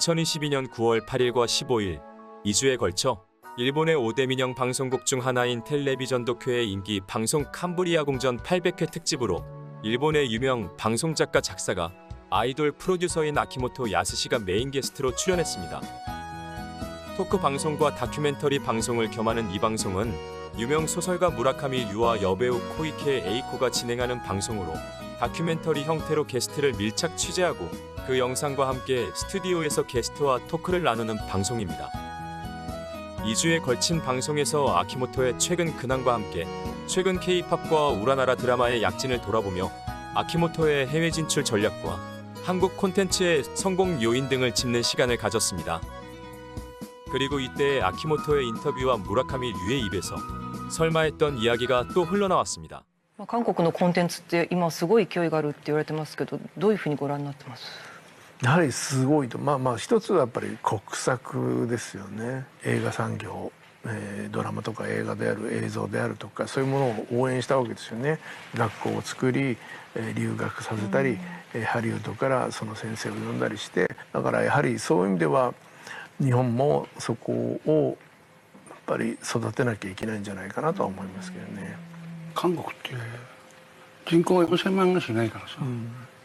2022년 9월 8일과 15일 2주에 걸쳐 일본의 5대 민영 방송국 중 하나인 텔레비전 도쿄의 인기 방송 캄브리아 공전 800회 특집으로 일본의 유명 방송 작가 작사가 아이돌 프로듀서인 아키모토 야스시가 메인 게스트로 출연했습니다. 토크 방송과 다큐멘터리 방송을 겸하는 이 방송은 유명 소설가 무라카미 유와 여배우 코이케 에이코가 진행하는 방송으로 다큐멘터리 형태로 게스트를 밀착 취재하고 그 영상과 함께 스튜디오에서 게스트와 토크를 나누는 방송입니다. 2주에 걸친 방송에서 아키모토의 최근 근황과 함께 최근 K-팝과 우라나라 드라마의 약진을 돌아보며 아키모토의 해외 진출 전략과 한국 콘텐츠의 성공 요인 등을 짚는 시간을 가졌습니다. 그리고 이때 아키모토의 인터뷰와 무라카미 류의 입에서 설마 했던 이야기가 또 흘러나왔습니다. まあ韓国のコンテンツって今すごい勢いがあるって言われてますけどどういうふうにご覧になってます やはりすごいと。まあまあ一つはやっぱり国策ですよね。映画産業、えードラマとか映画である映像であるとかそういうものを応援したわけですよね。学校を作り、えー留学させたり、えーハリウッドからその先生を呼んだりしてだからやはりそういう意味では日本もそこをやっぱり育てなきゃいけないんじゃないかなとは思いますけどね。韓国って人口が4000万がしないからさ、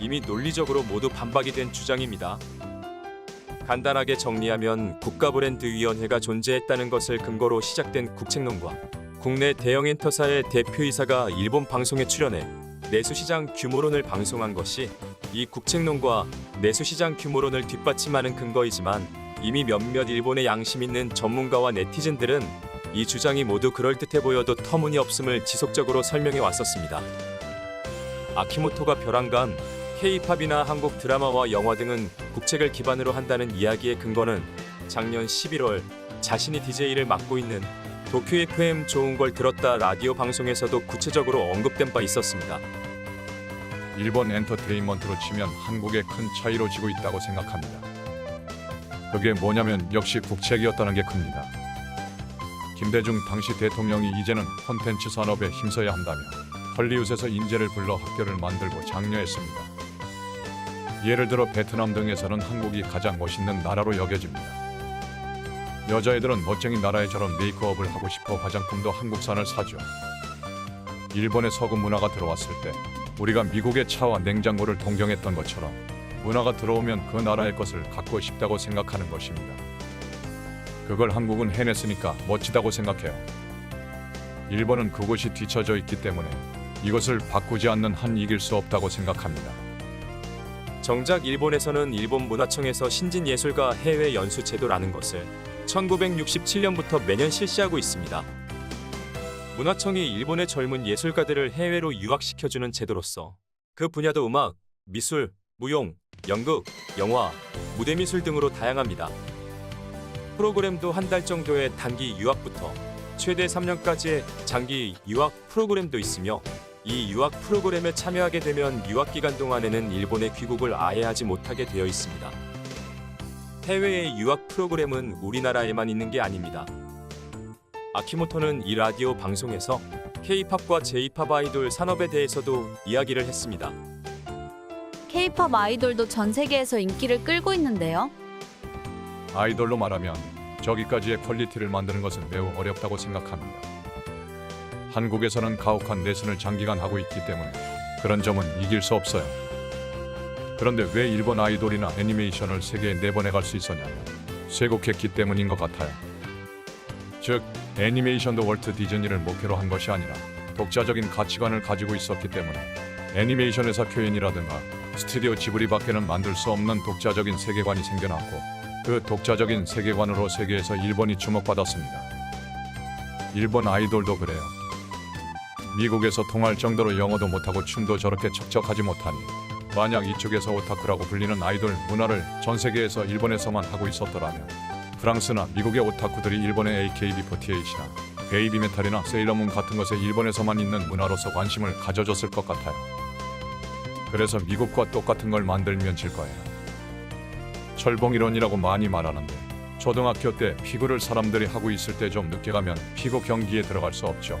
이미 논리적으로 모두 반박이 된 주장입니다. 간단하게 정리하면 국가브랜드위원회가 존재했다는 것을 근거로 시작된 국책론과 국내 대형 엔터사의 대표이사가 일본 방송에 출연해 내수시장 규모론을 방송한 것이 이 국책론과 내수시장 규모론을 뒷받침하는 근거이지만 이미 몇몇 일본의 양심 있는 전문가와 네티즌들은 이 주장이 모두 그럴듯해 보여도 터무니없음을 지속적으로 설명해 왔었습니다. 아키모토가 벼랑간 K-팝이나 한국 드라마와 영화 등은 국책을 기반으로 한다는 이야기의 근거는 작년 11월 자신이 DJ를 맡고 있는 도쿄 FM 좋은 걸 들었다 라디오 방송에서도 구체적으로 언급된 바 있었습니다. 일본 엔터테인먼트로 치면 한국에 큰 차이로 지고 있다고 생각합니다. 그게 뭐냐면 역시 국책이었다는 게 큽니다. 김대중 당시 대통령이 이제는 콘텐츠 산업에 힘써야 한다며 헐리우드에서 인재를 불러 학교를 만들고 장려했습니다. 예를 들어 베트남 등에서는 한국이 가장 멋있는 나라로 여겨집니다. 여자애들은 멋쟁이 나라애처럼 메이크업을 하고 싶어 화장품도 한국산을 사죠. 일본의 서구 문화가 들어왔을 때 우리가 미국의 차와 냉장고를 동경했던 것처럼 문화가 들어오면 그 나라의 것을 갖고 싶다고 생각하는 것입니다. 그걸 한국은 해냈으니까 멋지다고 생각해요. 일본은 그곳이 뒤처져 있기 때문에 이것을 바꾸지 않는 한 이길 수 없다고 생각합니다. 정작 일본에서는 일본 문화청에서 신진 예술가 해외 연수 제도라는 것을 1967년부터 매년 실시하고 있습니다. 문화청이 일본의 젊은 예술가들을 해외로 유학시켜주는 제도로서 그 분야도 음악, 미술, 무용, 연극, 영화, 무대 미술 등으로 다양합니다. 프로그램도 한 달 정도의 단기 유학부터 최대 3년까지의 장기 유학 프로그램도 있으며 이 유학 프로그램에 참여하게 되면 유학 기간 동안에는 일본에 귀국을 아예 하지 못하게 되어 있습니다. 해외의 유학 프로그램은 우리나라에만 있는 게 아닙니다. 아키모토는 이 라디오 방송에서 K-팝과 J-팝 아이돌 산업에 대해서도 이야기를 했습니다. K-팝 아이돌도 전 세계에서 인기를 끌고 있는데요. 아이돌로 말하면 저기까지의 퀄리티를 만드는 것은 매우 어렵다고 생각합니다. 한국에서는 가혹한 내순을 장기간 하고 있기 때문에 그런 점은 이길 수 없어요. 그런데 왜 일본 아이돌이나 애니메이션을 세계에 내보내갈 수 있었냐면 쇠곡했기 때문인 것 같아요. 즉 애니메이션도 월트 디즈니를 목표로 한 것이 아니라 독자적인 가치관을 가지고 있었기 때문에 애니메이션 회사 쿄엔이라든가 스튜디오 지브리 밖에는 만들 수 없는 독자적인 세계관이 생겨났고 그 독자적인 세계관으로 세계에서 일본이 주목받았습니다. 일본 아이돌도 그래요. 미국에서 통할 정도로 영어도 못하고 춤도 저렇게 척척하지 못하니 만약 이쪽에서 오타쿠라고 불리는 아이돌 문화를 전 세계에서 일본에서만 하고 있었더라면 프랑스나 미국의 오타쿠들이 일본의 AKB48이나 베이비 메탈이나 세일러문 같은 것에 일본에서만 있는 문화로서 관심을 가져줬을 것 같아요. 그래서 미국과 똑같은 걸 만들면 질 거예요. 철봉 이론이라고 많이 말하는데 초등학교 때 피구를 사람들이 하고 있을 때 좀 늦게 가면 피구 경기에 들어갈 수 없죠.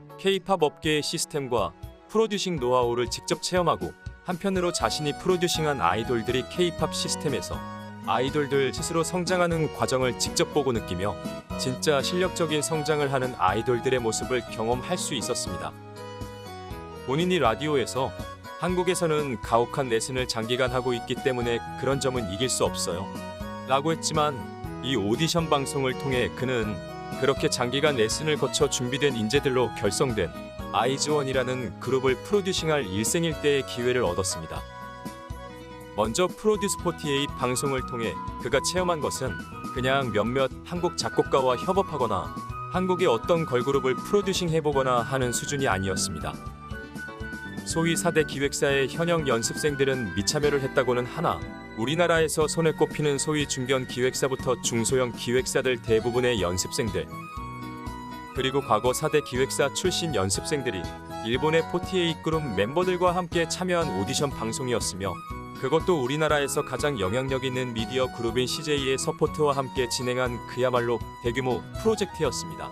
K-팝 업계의 시스템과 프로듀싱 노하우를 직접 체험하고 한편으로 자신이 프로듀싱한 아이돌들이 K-팝 시스템에서 아이돌들 스스로 성장하는 과정을 직접 보고 느끼며 진짜 실력적인 성장을 하는 아이돌들의 모습을 경험할 수 있었습니다. 본인이 라디오에서 한국에서는 가혹한 레슨을 장기간 하고 있기 때문에 그런 점은 이길 수 없어요. 라고 했지만 이 오디션 방송을 통해 그는 그렇게 장기간 레슨을 거쳐 준비된 인재들로 결성된 아이즈원이라는 그룹을 프로듀싱할 일생일대의 기회를 얻었습니다. 먼저 프로듀스 48 방송을 통해 그가 체험한 것은 그냥 몇몇 한국 작곡가와 협업하거나 한국의 어떤 걸그룹을 프로듀싱 해보거나 하는 수준이 아니었습니다. 소위 4대 기획사의 현역 연습생들은 미참여를 했다고는 하나 우리나라에서 손에 꼽히는 소위 중견 기획사부터 중소형 기획사들 대부분의 연습생들 그리고 과거 4대 기획사 출신 연습생들이 일본의 48 그룹 멤버들과 함께 참여한 오디션 방송이었으며 그것도 우리나라에서 가장 영향력 있는 미디어 그룹인 CJ의 서포트와 함께 진행한 그야말로 대규모 프로젝트였습니다.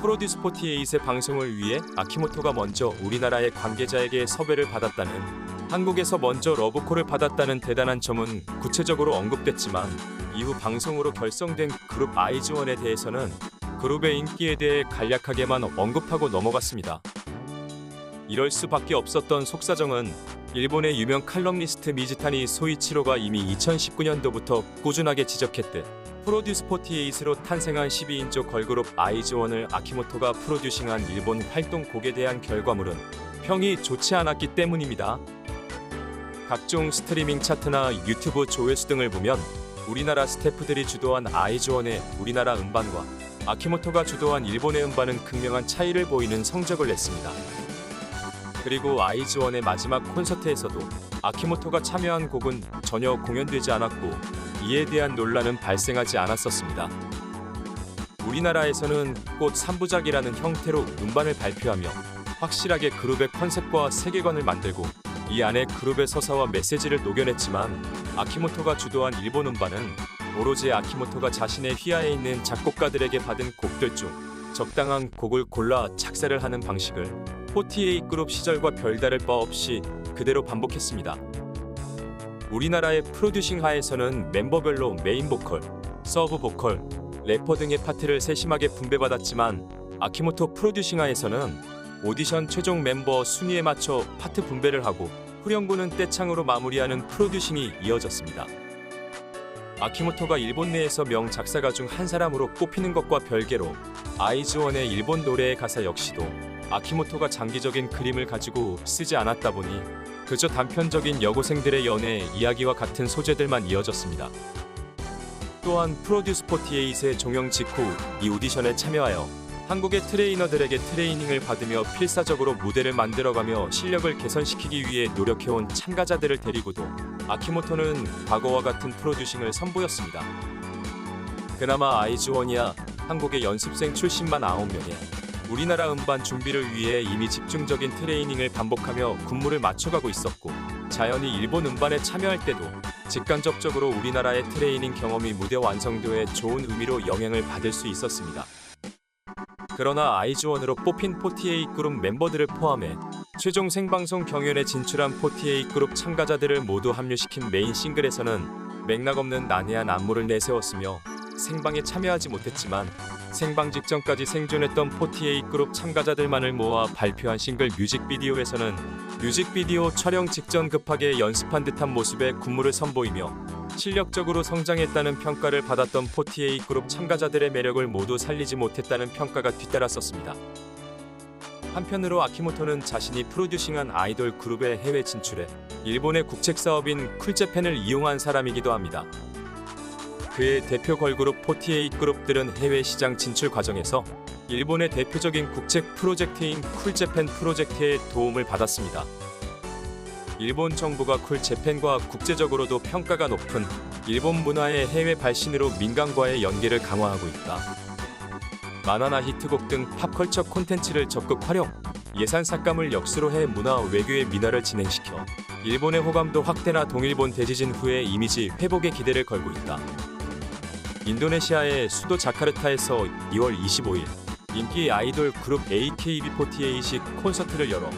프로듀스 48의 방송을 위해 아키모토가 먼저 우리나라의 관계자에게 섭외를 받았다는 한국에서 먼저 러브콜을 받았다는 대단한 점은 구체적으로 언급됐지만 이후 방송으로 결성된 그룹 아이즈원에 대해서는 그룹의 인기에 대해 간략하게만 언급하고 넘어갔습니다. 이럴 수밖에 없었던 속사정은 일본의 유명 칼럼니스트 미즈타니 소이치로가 이미 2019년도부터 꾸준하게 지적했듯 프로듀스 48으로 탄생한 12인조 걸그룹 아이즈원을 아키모토가 프로듀싱한 일본 활동 곡에 대한 결과물은 평이 좋지 않았기 때문입니다. 각종 스트리밍 차트나 유튜브 조회수 등을 보면 우리나라 스태프들이 주도한 아이즈원의 우리나라 음반과 아키모토가 주도한 일본의 음반은 극명한 차이를 보이는 성적을 냈습니다. 그리고 아이즈원의 마지막 콘서트에서도 아키모토가 참여한 곡은 전혀 공연되지 않았고 이에 대한 논란은 발생하지 않았었습니다. 우리나라에서는 꽃 3부작이라는 형태로 음반을 발표하며 확실하게 그룹의 컨셉과 세계관을 만들고 이 안에 그룹의 서사와 메시지를 녹여냈지만 아키모토가 주도한 일본 음반은 오로지 아키모토가 자신의 휘하에 있는 작곡가들에게 받은 곡들 중 적당한 곡을 골라 작사를 하는 방식을 48 그룹 시절과 별다를 바 없이 그대로 반복했습니다. 우리나라의 프로듀싱 하에서는 멤버별로 메인 보컬, 서브 보컬, 래퍼 등의 파트를 세심하게 분배받았지만 아키모토 프로듀싱 하에서는 오디션 최종 멤버 순위에 맞춰 파트 분배를 하고 후렴구는 떼창으로 마무리하는 프로듀싱이 이어졌습니다. 아키모토가 일본 내에서 명 작사가 중 한 사람으로 꼽히는 것과 별개로 아이즈원의 일본 노래의 가사 역시도 아키모토가 장기적인 그림을 가지고 쓰지 않았다 보니 그저 단편적인 여고생들의 연애 이야기와 같은 소재들만 이어졌습니다. 또한 프로듀스 48의 종영 직후 이 오디션에 참여하여 한국의 트레이너들에게 트레이닝을 받으며 필사적으로 무대를 만들어가며 실력을 개선시키기 위해 노력해온 참가자들을 데리고도 아키모토는 과거와 같은 프로듀싱을 선보였습니다. 그나마 아이즈원이야 한국의 연습생 출신만 9명에 우리나라 음반 준비를 위해 이미 집중적인 트레이닝을 반복하며 군무를 맞춰가고 있었고 자연히 일본 음반에 참여할 때도 직간접적으로 우리나라의 트레이닝 경험이 무대 완성도에 좋은 의미로 영향을 받을 수 있었습니다. 그러나 아이즈원으로 뽑힌 48 그룹 멤버들을 포함해 최종 생방송 경연에 진출한 48 그룹 참가자들을 모두 합류시킨 메인 싱글에서는 맥락 없는 난해한 안무를 내세웠으며 생방에 참여하지 못했지만 생방 직전까지 생존했던 48 그룹 참가자들만을 모아 발표한 싱글 뮤직비디오에서는 뮤직비디오 촬영 직전 급하게 연습한 듯한 모습에 군무를 선보이며 실력적으로 성장했다는 평가를 받았던 48 그룹 참가자들의 매력을 모두 살리지 못했다는 평가가 뒤따랐었습니다. 한편으로 아키모토는 자신이 프로듀싱한 아이돌 그룹의 해외 진출에 일본의 국책 사업인 쿨재팬을 이용한 사람이기도 합니다. 그의 대표 걸그룹 48 그룹들은 해외 시장 진출 과정에서 일본의 대표적인 국책 프로젝트인 쿨재팬 프로젝트의 도움을 받았습니다. 일본 정부가 쿨재팬과 국제적으로도 평가가 높은 일본 문화의 해외 발신으로 민간과의 연계를 강화하고 있다. 만화나 히트곡 등 팝컬처 콘텐츠를 적극 활용, 예산 삭감을 역수로 해 문화 외교의 민화를 진행시켜 일본의 호감도 확대나 동일본 대지진 후의 이미지 회복에 기대를 걸고 있다. 인도네시아의 수도 자카르타에서 2월 25일 인기 아이돌 그룹 AKB48이 콘서트를 열어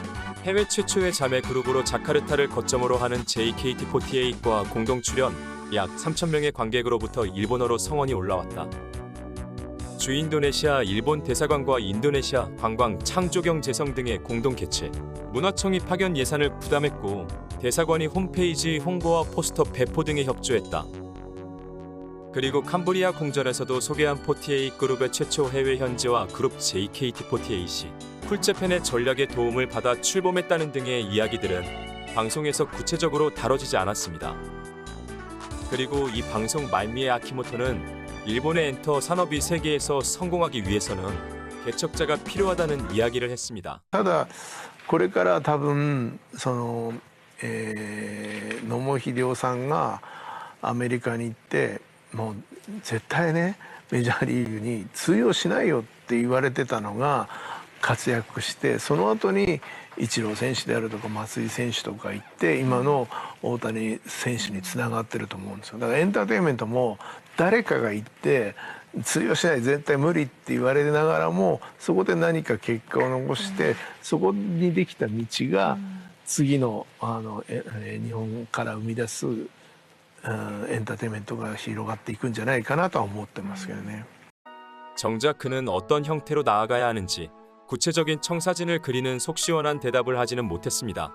해외 최초의 자매 그룹으로 자카르타를 거점으로 하는 JKT48과 공동 출연 약 3,000명의 관객으로부터 일본어로 성원이 올라왔다. 주인도네시아 일본 대사관과 인도네시아 관광 창조경 재성 등의 공동 개최 문화청이 파견 예산을 부담했고 대사관이 홈페이지 홍보와 포스터 배포 등에 협조했다. 그리고 캄브리아 공전에서도 소개한 48 그룹의 최초 해외 현지와 그룹 JKT48이 쿨재팬의 전략의 도움을 받아 출범했다는 등의 이야기들은 방송에서 구체적으로 다뤄지지 않았습니다. 그리고 이 방송 말미에 아키모토는 일본의 엔터 산업이 세계에서 성공하기 위해서는 개척자가 필요하다는 이야기를 했습니다. ただこれから多分その、えー野茂英雄さんがアメリカに行って もう絶対ねメジャーリーグに通用しないよって言われてたのが活躍してその後にイチロー選手であるとか松井選手とか行って今の大谷選手につながってると思うんですよ。だからエンターテインメントも誰かが行って通用しない絶対無理って言われながらもそこで何か結果を残して、そこにできた道が次のあのええ日本から生み出す、うんエンターテインメントが広がっていくんじゃないかなとは思ってますけどね。 정작 그는 어떤 형태로 나아가야 하는지 구체적인 청사진을 그리는 속 시원한 대답을 하지는 못했습니다.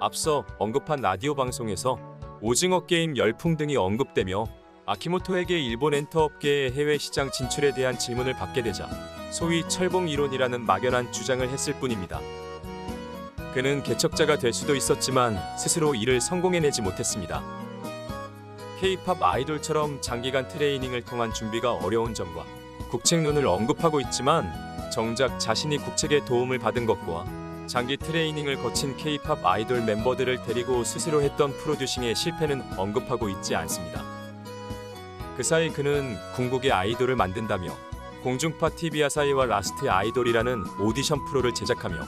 앞서 언급한 라디오 방송에서 오징어 게임 열풍 등이 언급되며 아키모토에게 일본 엔터업계의 해외 시장 진출에 대한 질문을 받게 되자 소위 철봉 이론이라는 막연한 주장을 했을 뿐입니다. 그는 개척자가 될 수도 있었지만 스스로 이를 성공해내지 못했습니다. K-팝 아이돌처럼 장기간 트레이닝을 통한 준비가 어려운 점과 국책론을 언급하고 있지만 정작 자신이 국책의 도움을 받은 것과 장기 트레이닝을 거친 K-팝 아이돌 멤버들을 데리고 스스로 했던 프로듀싱의 실패는 언급하고 있지 않습니다. 그 사이 그는 궁극의 아이돌을 만든다며 공중파 TV 아사히와 라스트 아이돌이라는 오디션 프로를 제작하며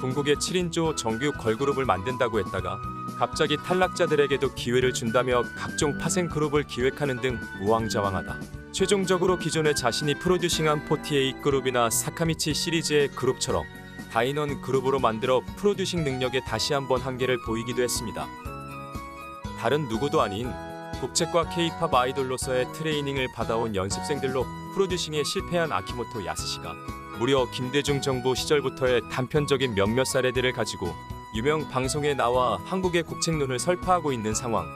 궁극의 7인조 정규 걸그룹을 만든다고 했다가 갑자기 탈락자들에게도 기회를 준다며 각종 파생 그룹을 기획하는 등 우왕좌왕하다. 최종적으로 기존에 자신이 프로듀싱한 48 그룹이나 사카미치 시리즈의 그룹처럼 다인원 그룹으로 만들어 프로듀싱 능력에 다시 한번 한계를 보이기도 했습니다. 다른 누구도 아닌 국책과 K-팝 아이돌로서의 트레이닝을 받아온 연습생들로 프로듀싱에 실패한 아키모토 야스시가 무려 김대중 정부 시절부터의 단편적인 몇몇 사례들을 가지고 유명 방송에 나와 한국의 국책론을 설파하고 있는 상황.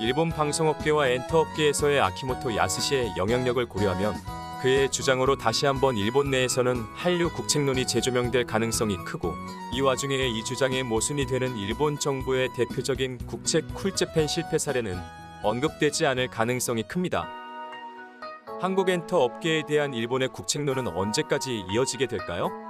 일본 방송업계와 엔터업계에서의 아키모토 야스시의 영향력을 고려하면 그의 주장으로 다시 한번 일본 내에서는 한류 국책론이 재조명될 가능성이 크고 이 와중에 이 주장의 모순이 되는 일본 정부의 대표적인 국책 쿨재팬 실패 사례는 언급되지 않을 가능성이 큽니다. 한국 엔터 업계에 대한 일본의 국책론은 언제까지 이어지게 될까요?